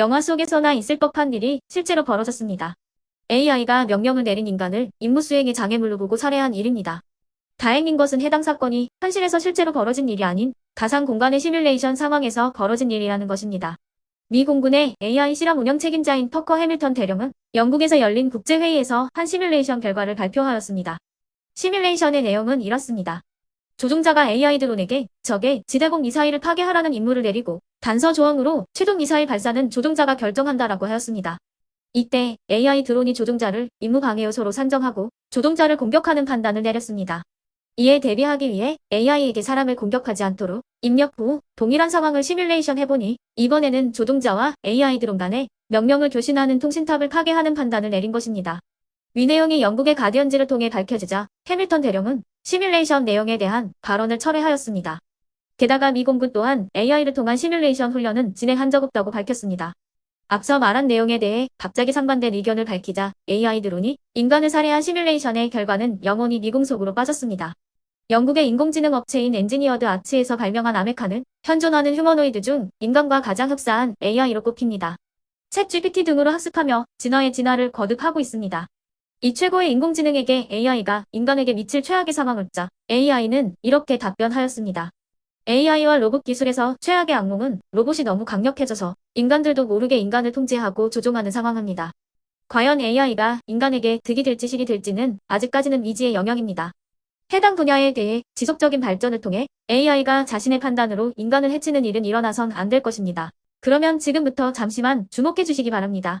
영화 속에서나 있을 법한 일이 실제로 벌어졌습니다. AI가 명령을 내린 인간을 임무 수행의 장애물로 보고 살해한 일입니다. 다행인 것은 해당 사건이 현실에서 실제로 벌어진 일이 아닌 가상 공간의 시뮬레이션 상황에서 벌어진 일이라는 것입니다. 미 공군의 AI 실험 운영 책임자인 터커 해밀턴 대령은 영국에서 열린 국제회의에서 한 시뮬레이션 결과를 발표하였습니다. 시뮬레이션의 내용은 이렇습니다. 조종자가 AI 드론에게 적의 지대공 미사일을 파괴하라는 임무를 내리고 단서 조항으로 최종 미사일 발사는 조종자가 결정한다라고 하였습니다. 이때 AI 드론이 조종자를 임무 방해 요소로 산정하고 조종자를 공격하는 판단을 내렸습니다. 이에 대비하기 위해 AI에게 사람을 공격하지 않도록 입력 후 동일한 상황을 시뮬레이션 해보니 이번에는 조종자와 AI 드론 간에 명령을 교신하는 통신탑을 파괴하는 판단을 내린 것입니다. 위 내용이 영국의 가디언지를 통해 밝혀지자 해밀턴 대령은 시뮬레이션 내용에 대한 발언을 철회하였습니다. 게다가 미 공군 또한 AI를 통한 시뮬레이션 훈련은 진행한 적 없다고 밝혔습니다. 앞서 말한 내용에 대해 갑자기 상반된 의견을 밝히자 AI 드론이 인간을 살해한 시뮬레이션의 결과는 영원히 미궁 속으로 빠졌습니다. 영국의 인공지능 업체인 엔지니어드 아츠에서 발명한 아메카는 현존하는 휴머노이드 중 인간과 가장 흡사한 AI로 꼽힙니다. 챗 GPT 등으로 학습하며 진화의 진화를 거듭하고 있습니다. 이 최고의 인공지능에게 AI가 인간에게 미칠 최악의 상황을 짜 AI는 이렇게 답변하였습니다. AI와 로봇 기술에서 최악의 악몽은 로봇이 너무 강력해져서 인간들도 모르게 인간을 통제하고 조종하는 상황입니다. 과연 AI가 인간에게 득이 될지 실이 될지는 아직까지는 미지의 영역입니다. 해당 분야에 대해 지속적인 발전을 통해 AI가 자신의 판단으로 인간을 해치는 일은 일어나선 안 될 것입니다. 그러면 지금부터 잠시만 주목해 주시기 바랍니다.